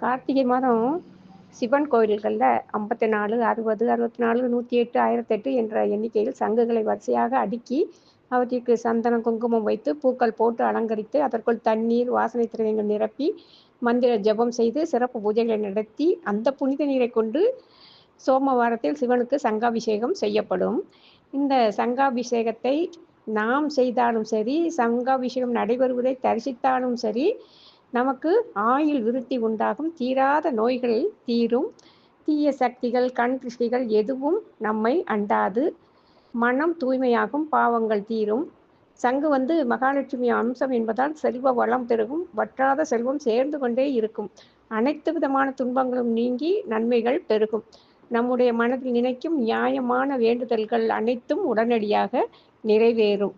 கார்த்திகை மாதம் சிவன் கோயில்களில் ஐம்பத்தி நாலு அறுபது அறுபத்தி நாலு நூற்றி எட்டு ஆயிரத்தெட்டு என்ற எண்ணிக்கையில் சங்குகளை வரிசையாக அடுக்கி அவற்றிற்கு சந்தனம் குங்குமம் வைத்து பூக்கள் போட்டு அலங்கரித்து அதற்குள் தண்ணீர் வாசனை திரவியங்கள் நிரப்பி மந்திர ஜபம் செய்து சிறப்பு பூஜைகளை நடத்தி அந்த புனித நீரை கொண்டு சோமவாரத்தில் சிவனுக்கு சங்காபிஷேகம் செய்யப்படும். இந்த சங்காபிஷேகத்தை நாம் செய்தாலும் சரி சங்காபிஷேகம் நடைபெறுவதை தரிசித்தாலும் சரி நமக்கு ஆயுள் விருத்தி உண்டாகும். தீராத நோய்கள் தீரும். தீய சக்திகள் கண் திருஷ்டிகள் எதுவும் நம்மை அண்டாது. மனம் தூய்மையாகும். பாவங்கள் தீரும். சங்கு வந்து மகாலட்சுமி அம்சம் என்பதால் செல்வ வளம் பெருகும். வற்றாத செல்வம் சேர்ந்து கொண்டே இருக்கும். அனைத்து விதமான துன்பங்களும் நீங்கி நன்மைகள் பெருகும். நம்முடைய மனதில் நினைக்கும் நியாயமான வேண்டுதல்கள் அனைத்தும் உடனடியாக நிறைவேறும்.